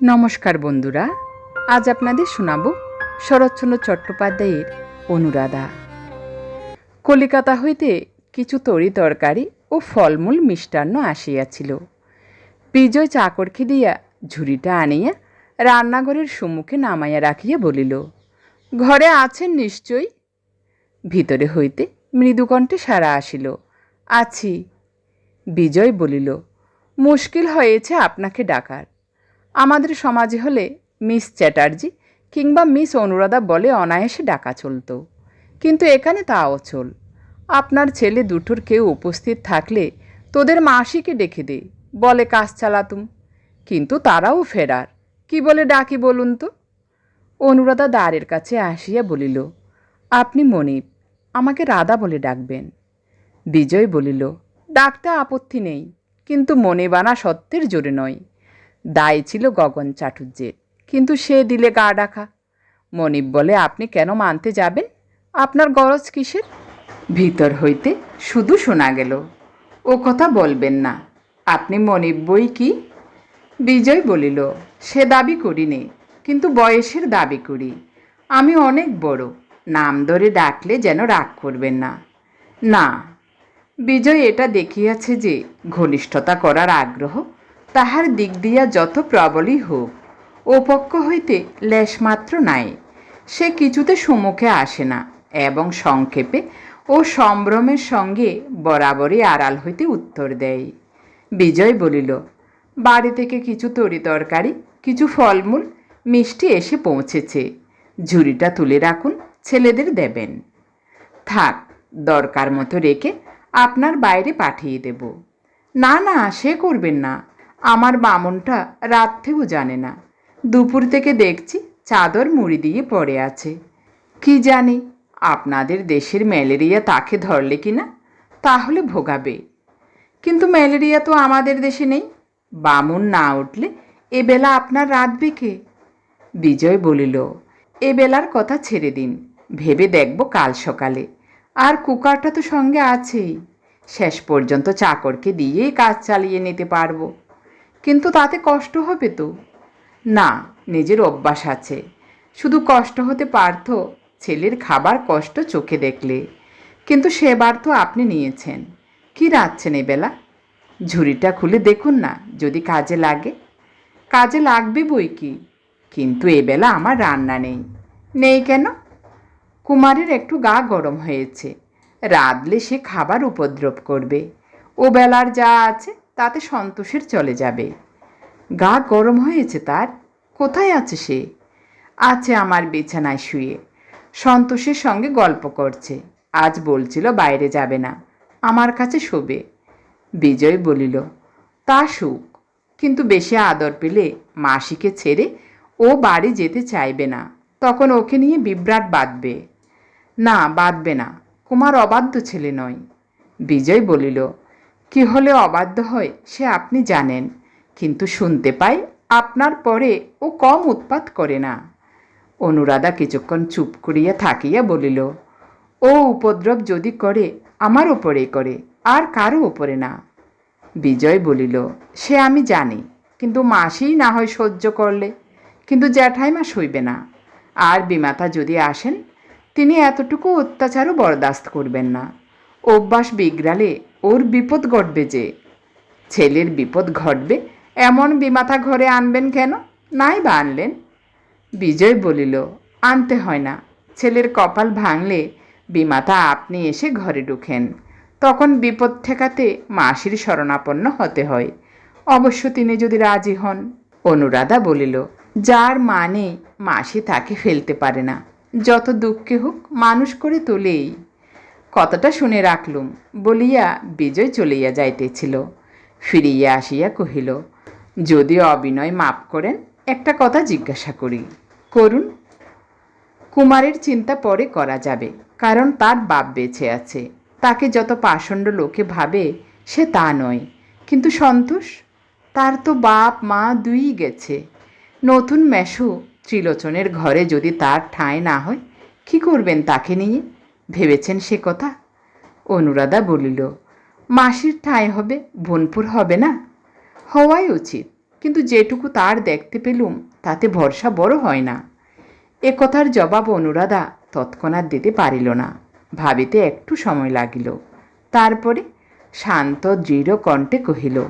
নমস্কার বন্ধুরা, আজ আপনাদের শোনাব শরৎচন্দ্র চট্টোপাধ্যায়ের অনুরাধা। কলিকাতা হইতে কিছু তরি তরকারি ও ফলমূল মিষ্টান্ন আসিয়াছিল। বিজয় চাকরকে দিয়া ঝুড়িটা আনিয়া রান্নাঘরের সম্মুখে নামাইয়া রাখিয়া বলিল, ঘরে আছেন নিশ্চয়ই? ভিতরে হইতে মৃদুকণ্ঠে সারা আসিল, আছি। বিজয় বলিল, মুশকিল হয়েছে আপনাকে ডাকার। আমাদের সমাজে হলে মিস চ্যাটার্জি কিংবা মিস অনুরাধা বলে অনায়াসে ডাকা চলতো। কিন্তু এখানে তা অচল। আপনার ছেলে দুটোর কেউ উপস্থিত থাকলে তোদের মাসিকে ডেকে দে, বলে কাজ চালাতুম। কিন্তু তারাও ফেরার। কি বলে ডাকি বলুন তো? অনুরাধা দ্বারের কাছে আসিয়া বলিল, আপনি মনিব, আমাকে রাধা বলে ডাকবেন। বিজয় বলিল, ডাকতে আপত্তি নেই, কিন্তু মনে বানা সত্যের জোরে নয়। দায় ছিল গগন চাটুর্যের কিন্তু সে দিলে গা ডাকা। মনিব বলে, আপনি কেন মানতে যাবেন? আপনার গরজ কিসের? ভিতর হইতে শুধু শোনা গেল, ও কথা বলবেন না। আপনি মনিব বই কি? বিজয় বলিল, সে দাবি করিনি, কিন্তু বয়সের দাবি করি। আমি অনেক বড়, নাম ধরে ডাকলে যেন রাগ করবেন না। না। বিজয় এটা দেখিয়াছে যে ঘনিষ্ঠতা করার আগ্রহ তাহার দিক দিয়া যত প্রবলই হোক ও পক্ষ হইতে লেশমাত্র নাই। সে কিছুতে সম্মুখে আসে না এবং সংক্ষেপে ও সম্ভ্রমের সঙ্গে বরাবরই আড়াল হইতে উত্তর দেয়। বিজয় বলিল, বাড়ি থেকে কিছু তরি তরকারি, কিছু ফলমূল, মিষ্টি এসে পৌঁছেছে। ঝুড়িটা তুলে রাখুন, ছেলেদের দেবেন। থাক, দরকার মতো রেখে আপনার বাইরে পাঠিয়ে দেব। না না, সে করবেন না। আমার বামনটা রাত থেকেও জানে না। দুপুর থেকে দেখছি চাদর মুড়ি দিয়ে পড়ে আছে। কি জানি, আপনাদের দেশের ম্যালেরিয়া তাকে ধরলে কি না? তাহলে ভোগাবে। কিন্তু ম্যালেরিয়া তো আমাদের দেশে নেই। বামুন না উঠলে এ বেলা আপনার রাতবে কে? বিজয় বলিল, এ বেলার কথা ছেড়ে দিন। ভেবে দেখব কাল সকালে। আর কুকারটা তো সঙ্গে আছেই। শেষ পর্যন্ত চাকরকে দিয়েই কাজ চালিয়ে নিতে পারব। কিন্তু তাতে কষ্ট হবে তো? না, নিজের অভ্যাস আছে। শুধু কষ্ট হতে পারত ছেলের খাবার কষ্ট চোখে দেখলে। কিন্তু সেবার তো আপনি নিয়েছেন। কি রাখছেন এবেলা? ঝুড়িটা খুলে দেখুন না, যদি কাজে লাগে। কাজে লাগবে বই কি? কিন্তু এবেলা আমার রান্না নেই। নেই কেন? কুমারের একটু গা গরম হয়েছে। রাঁধলে সে খাবার উপদ্রব করবে। ও বেলার যা আছে তাতে সন্তোষের চলে যাবে। গা গরম হয়েছে তার। কোথায় আছে সে? আছে আমার বিছানায় শুয়ে। সন্তোষের সঙ্গে গল্প করছে। আজ বলছিল বাইরে যাবে না। আমার কাছে শোবে। বিজয় বলিল, তা সুখ। কিন্তু বেশি আদর পেলে মাসিকে ছেড়ে ও বাড়ি যেতে চাইবে না। তখন ওকে নিয়ে বিভ্রাট বাঁধবে। না বাঁধবে না। কুমার অবাধ্য ছেলে নয়। বিজয় বলিল কি হলে অবাধ্য হয়, সে আপনি জানেন। কিন্তু শুনতে পাই আপনার পরে ও কম উৎপাত করে না। অনুরাধা কিছুক্ষণ চুপ করিয়া থাকিয়া বলিল, ও উপদ্রব যদি করে, আমার উপরে করে, আর কারও উপরে না। বিজয় বলিল, সে আমি জানি, কিন্তু মাসিই না হয় সহ্য করলে, কিন্তু জ্যাঠাইমা সইবে না। আর বিমাতা যদি আসেন, তিনি এতটুকু অত্যাচারও বরদাস্ত করবেন না। অভ্যাস বিগড়ালে ওর বিপদ ঘটবে যে। ছেলের বিপদ ঘটবে, এমন বিমাতা ঘরে আনবেন কেন? নাই বা আনলেন? বিজয় বলিল, আনতে হয় না। ছেলের কপাল ভাঙলে বিমাতা আপনি এসে ঘরে ঢুকেন। তখন বিপদ ঠেকাতে মাসির শরণাপন্ন হতে হয়। অবশ্য তিনি যদি রাজি হন। অনুরাধা বলিল, যার মানে মাসি তাকে ফেলতে পারে না। যত দুঃখে হোক মানুষ করে তোলেই। কথাটা শুনে রাখলুম। বলিয়া বিজয় চলিয়া যাইতেছিল। ফিরিয়া আসিয়া কহিল, যদি অবিনয় মাপ করেন, একটা কথা জিজ্ঞাসা করি। করুন। কুমারের চিন্তা পরে করা যাবে, কারণ তার বাপ বেঁচে আছে। তাকে যত পাষণ্ড লোকে ভাবে, সে তা নয়। কিন্তু সন্তোষ, তার তো বাপ, মা দুই গেছে। নতুন মেশো ত্রিলোচনের ঘরে যদি তার ঠাঁই না হয়, কি করবেন তাকে নিয়ে? ভেবেছেন সে কথা? অনুরাধা বলিল, মাসির ঠাঁই হবে, বোনপুর হবে না? হওয়াই উচিত, কিন্তু যেটুকু তার দেখতে পেলুম, তাতে ভরসা বড় হয় না। এ কথার জবাব অনুরাধা তৎক্ষণাৎ দিতে পারিল না। ভাবিতে একটু সময় লাগিল। তারপরে শান্ত, দৃঢ় কণ্ঠে কহিল,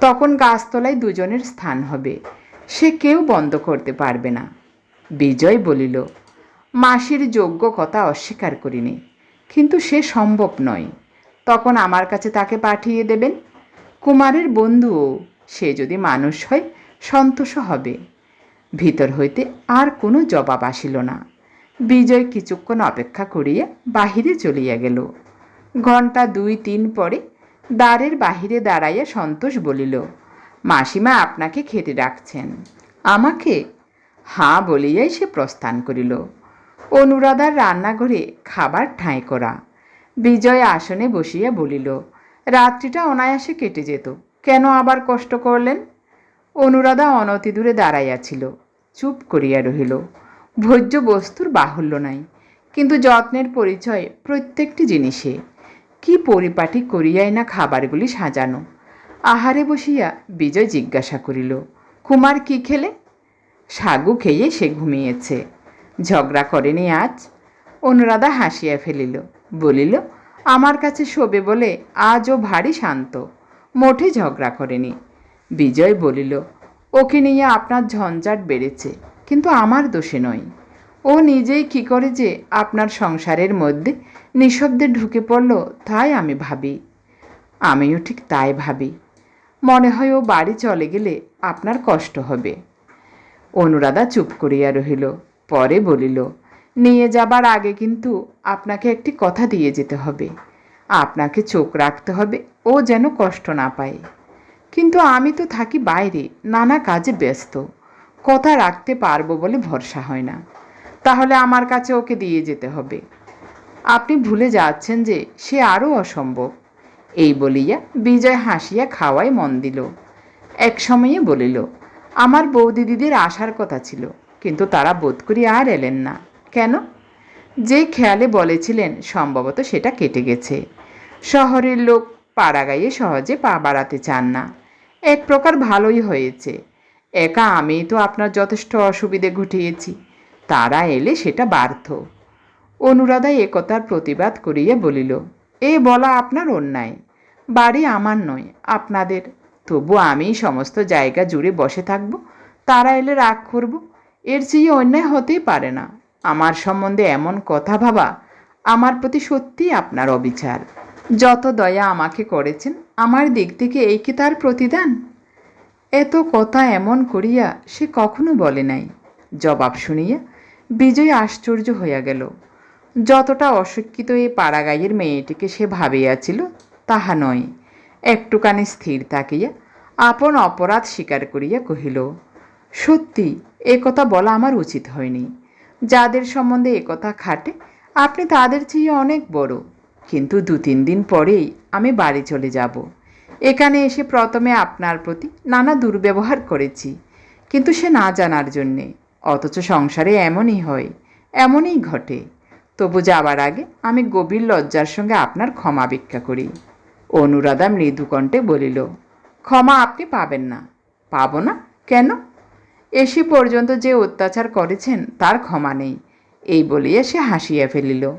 তখন গাছতলায় দুজনের স্থান হবে। সে কেউ বন্ধ করতে পারবে না। বিজয় বলিল মাসির যোগ্য কথা অস্বীকার করিনি। কিন্তু সে সম্ভব নয়। তখন আমার কাছে তাকে পাঠিয়ে দেবেন। কুমারের বন্ধুও সে যদি মানুষ হয়, সন্তোষ হবে। ভিতর হইতে আর কোনো জবাব আসিল না। বিজয় কিছুক্ষণ অপেক্ষা করিয়া বাহিরে চলিয়া গেল। ঘণ্টা দুই তিন পরে দ্বারের বাহিরে দাঁড়াইয়া সন্তোষ বলিল, মাসিমা, আপনাকে খেতে ডাকছেন। আমাকে? হাঁ বলিয়াই সে প্রস্থান করিল। অনুরাধার রান্নাঘরে খাবার ঠাঁই করা। বিজয় আসনে বসিয়া বলিল, রাত্রিটা অনায়াসে কেটে যেত, কেন আবার কষ্ট করলেন? অনুরাধা অনতি দূরে দাঁড়াইয়াছিল চুপ করিয়া রহিল। ভোজ্য বস্তুর বাহুল্য নাই, কিন্তু যত্নের পরিচয় প্রত্যেকটি জিনিসে। কি পরিপাটি করিয়াই না খাবারগুলি সাজানো। আহারে বসিয়া বিজয় জিজ্ঞাসা করিল, কুমার কি খেলে? সাগু খেয়ে সে ঘুমিয়েছে। ঝগড়া করেনি আজ। অনুরাধা হাসিয়া ফেলিল, বলিল, আমার কাছে শোবে বলে আজও ভারী শান্ত, মোটে ঝগড়া করেনি। বিজয় বলিল, ওকে নিয়ে আপনার ঝঞ্ঝাট বেড়েছে, কিন্তু আমার দোষে নয়। ও নিজেই কি করে যে আপনার সংসারের মধ্যে নিঃশব্দে ঢুকে পড়ল, তাই আমি ভাবি। আমিও ঠিক তাই ভাবি। মনে হয় ও বাড়ি চলে গেলে আপনার কষ্ট হবে। অনুরাধা চুপ করিয়া রহিল। পরে বলিল, নিয়ে যাবার আগে কিন্তু আপনাকে একটি কথা দিয়ে যেতে হবে। আপনাকে চোখ রাখতে হবে, ও যেন কষ্ট না পায়। কিন্তু আমি তো থাকি বাইরে, নানা কাজে ব্যস্ত। কথা রাখতে পারব বলে ভরসা হয় না। তাহলে আমার কাছে ওকে দিয়ে যেতে হবে। আপনি ভুলে যাচ্ছেন যে সে আরও অসম্ভব। এই বলিয়া বিজয় হাসিয়া খাওয়ায় মন দিল। এক সময়ে বলিল, আমার বৌদি দিদির আসার কথা ছিল। কিন্তু তারা বোধ করি আর এলেন না। কেন? যে খেয়ালে বলেছিলেন, সম্ভবত সেটা কেটে গেছে। শহরের লোক পাড়া গাইয়ে সহজে পা বাড়াতে চান না। এক প্রকার ভালোই হয়েছে। একা আমি তো আপনার যথেষ্ট অসুবিধে ঘটিয়েছি। তারা এলে সেটা বার্থ। অনুরাধা একতার প্রতিবাদ করিয়া বলিল, এ বলা আপনার অন্যায়। বাড়ি আমার নয়, আপনাদের। তবু আমি সমস্ত জায়গা জুড়ে বসে থাকব, তারা এলে রাগ করব। এর চেয়ে অন্যায় হতেই পারে না। আমার সম্বন্ধে এমন কথা ভাবা আমার প্রতি সত্যিই আপনার অবিচার। যত দয়া আমাকে করেছেন, আমার দিক থেকে এই কি তার প্রতিদান? এত কথা এমন করিয়া সে কখনো বলে নাই। জবাব শুনিয়া বিজয় আশ্চর্য হইয়া গেল। যতটা অশিক্ষিত এই পাড়াগাইয়ের মেয়েটিকে সে ভাবিয়াছিল, তাহা নয়। একটুখানি স্থির থাকিয়া আপন অপরাধ স্বীকার করিয়া কহিল সত্যি, এ কথা বলা আমার উচিত হয়নি। যাদের সম্বন্ধে এ কথা খাটে, আপনি তাদের চেয়ে অনেক বড়। কিন্তু দু তিন দিন পরেই আমি বাড়ি চলে যাব। এখানে এসে প্রথমে আপনার প্রতি নানা দুর্ব্যবহার করেছি। কিন্তু সে না জানার জন্যে, অথচ সংসারে এমনই হয়, এমনই ঘটে। তবু যাবার আগে আমি গভীর লজ্জার সঙ্গে আপনার ক্ষমা ভিক্ষা করি। অনুরাধা মৃদুকণ্ঠে বলিল, ক্ষমা আপনি পাবেন না। পাবো না? কেন? এসে পর্যন্ত যে অত্যাচার করেছেন, তার ক্ষমা নেই। এই বলিয়া সে হাসিয়া ফেলিল।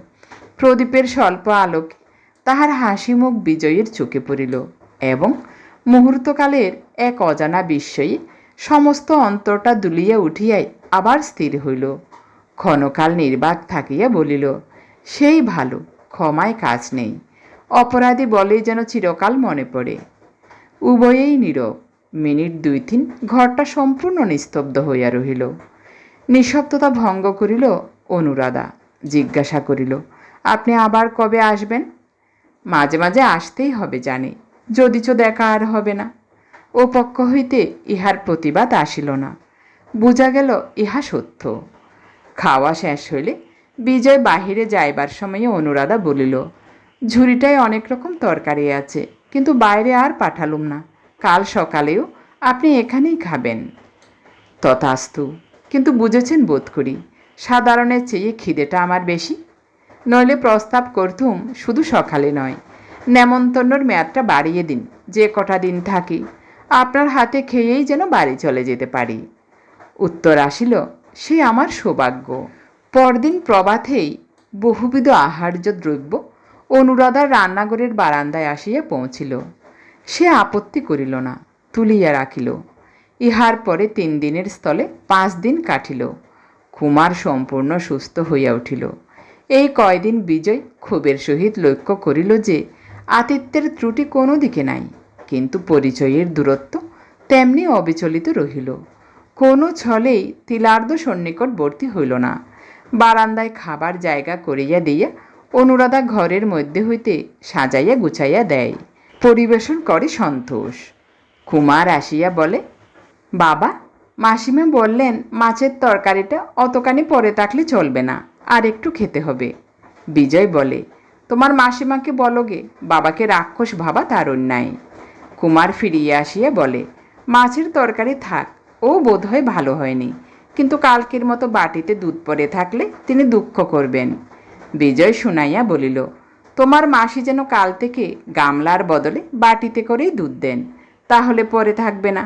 প্রদীপের স্বল্প আলোক তাহার হাসি মুখ বিজয়ের চোখে পড়িল এবং মুহূর্তকালের এক অজানা বিস্ময়ে সমস্ত অন্তরটা দুলিয়া উঠিয়াই আবার স্থির হইল। ক্ষণকাল নির্বাক থাকিয়া বলিল, সেই ভালো, ক্ষমায় কাজ নেই। অপরাধী বলেই যেন চিরকাল মনে পড়ে। উভয়েই নীরব। মিনিট দুই তিন ঘরটা সম্পূর্ণ নিস্তব্ধ হইয়া রহিল। নিঃশব্দতা ভঙ্গ করিল অনুরাধা, জিজ্ঞাসা করিল, আপনি আবার কবে আসবেন? মাঝে মাঝে আসতেই হবে, জানি। যদিচ দেখা আর হবে না। ও পক্ষ হইতে ইহার প্রতিবাদ আসিল না। বোঝা গেল ইহা সত্য। খাওয়া শেষ হইলে বিজয় বাহিরে যাইবার সময়ে অনুরাধা বলিল, ঝুড়িটায় অনেক রকম তরকারি আছে, কিন্তু বাইরে আর পাঠালুম না। কাল সকালেও আপনি এখানেই খাবেন। তথাস্তু, কিন্তু বুঝেছেন বোধ করি সাধারণের চেয়ে খিদেটা আমার বেশি। নইলে প্রস্তাব করতুম শুধু সকালে নয়, নেমন্তন্নর মেয়াদটা বাড়িয়ে দিন, যে কটা দিন থাকি, আপনার হাতে খেয়েই যেন বাড়ি চলে যেতে পারি। উত্তর আসিল, সে আমার সৌভাগ্য। পরদিন প্রভাতেই বহুবিধ আহার্য দ্রব্য অনুরাধার রান্নাঘরের বারান্দায় আসিয়া পৌঁছিল। সে আপত্তি করিল না, তুলিয়া রাখিল। ইহার পরে তিন দিনের স্থলে পাঁচ দিন কাটিল। কুমার সম্পূর্ণ সুস্থ হইয়া উঠিল। এই কয়দিন বিজয় ক্ষোভের সহিত লক্ষ্য করিল যে, আতিথ্যের ত্রুটি কোনো দিকে নাই, কিন্তু পরিচয়ের দূরত্ব তেমনি অবিচলিত রহিল। কোনো ছলেই তিলার্ধ সন্নিকটবর্তী হইল না। বারান্দায় খাবার জায়গা করিয়া দিয়া অনুরাধা ঘরের মধ্যে হইতে সাজাইয়া গুছাইয়া দেয়। পরিবেশন করে সন্তোষ। কুমার আসিয়া বলে, বাবা, মাসিমা বললেন, মাছের তরকারিটা অতখানি পরে থাকলে চলবে না, আর একটু খেতে হবে। বিজয় বলে, তোমার মাসিমাকে বলো গে, বাবাকে রাক্ষস ভাবা তার অন্যায়। কুমার ফিরিয়ে আসিয়া বলে, মাছের তরকারি থাক, ও বোধহয় ভালো হয়নি, কিন্তু কালকের মতো বাটিতে দুধ পরে থাকলে তিনি দুঃখ করবেন। বিজয় শুনাইয়া বলিল তোমার মাসি যেন কাল থেকে গামলার বদলে বাটিতে করেই দুধ দেন। তাহলে পরে থাকবে না।